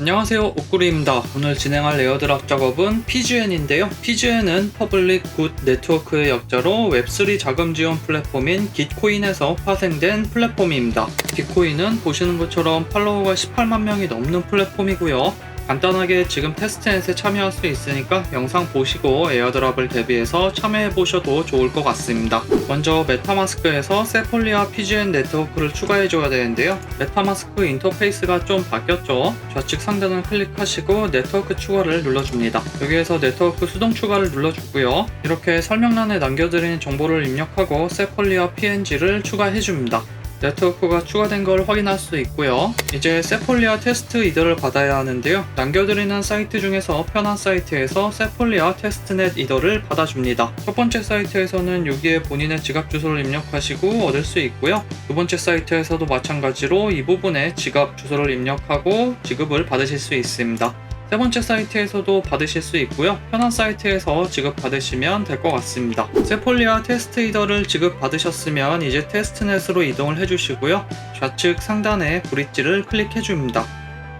안녕하세요. 옥구리입니다. 오늘 진행할 에어드랍 작업은 PGN인데요. PGN은 퍼블릭 굿 네트워크의 역자로 웹3 자금 지원 플랫폼인 깃코인에서 파생된 플랫폼입니다. 깃코인은 보시는 것처럼 팔로워가 18만 명이 넘는 플랫폼이고요 간단하게 지금 테스트넷에 참여할 수 있으니까 영상 보시고 에어드랍을 대비해서 참여해 보셔도 좋을 것 같습니다. 먼저 메타마스크에서 세폴리아 PGN 네트워크를 추가해 줘야 되는데요. 메타마스크 인터페이스가 좀 바뀌었죠. 좌측 상단을 클릭하시고 네트워크 추가를 눌러줍니다. 여기에서 네트워크 수동 추가를 눌러주고요. 이렇게 설명란에 남겨드리는 정보를 입력하고 세폴리아 PNG를 추가해 줍니다. 네트워크가 추가된 걸 확인할 수 있고요. 이제 세폴리아 테스트 이더를 받아야 하는데요. 남겨드리는 사이트 중에서 편한 사이트에서 세폴리아 테스트넷 이더를 받아줍니다. 첫 번째 사이트에서는 여기에 본인의 지갑 주소를 입력하시고 얻을 수 있고요. 두 번째 사이트에서도 마찬가지로 이 부분에 지갑 주소를 입력하고 지급을 받으실 수 있습니다. 세 번째 사이트에서도 받으실 수 있고요. 편한 사이트에서 지급 받으시면 될 것 같습니다. 세폴리아 테스트 이더를 지급 받으셨으면 이제 테스트넷으로 이동을 해주시고요. 좌측 상단에 브릿지를 클릭해 줍니다.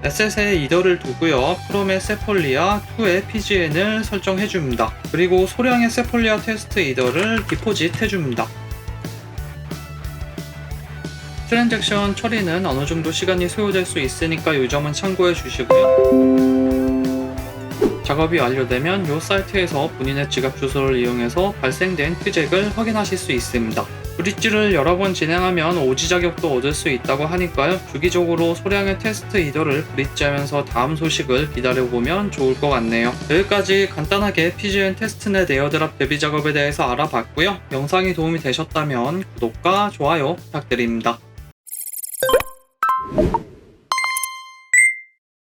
SS에 이더를 두고요. 프롬의 세폴리아 2의 PGN을 설정해 줍니다. 그리고 소량의 세폴리아 테스트 이더를 디포짓 해 줍니다. 트랜잭션 처리는 어느 정도 시간이 소요될 수 있으니까 이 점은 참고해 주시고요. 작업이 완료되면 이 사이트에서 본인의 지갑 주소를 이용해서 발생된 트잭을 확인하실 수 있습니다. 브릿지를 여러 번 진행하면 오지 자격도 얻을 수 있다고 하니까요. 주기적으로 소량의 테스트 이더를 브릿지하면서 다음 소식을 기다려보면 좋을 것 같네요. 여기까지 간단하게 PGN 테스트넷 에어드랍 대비 작업에 대해서 알아봤고요. 영상이 도움이 되셨다면 구독과 좋아요 부탁드립니다.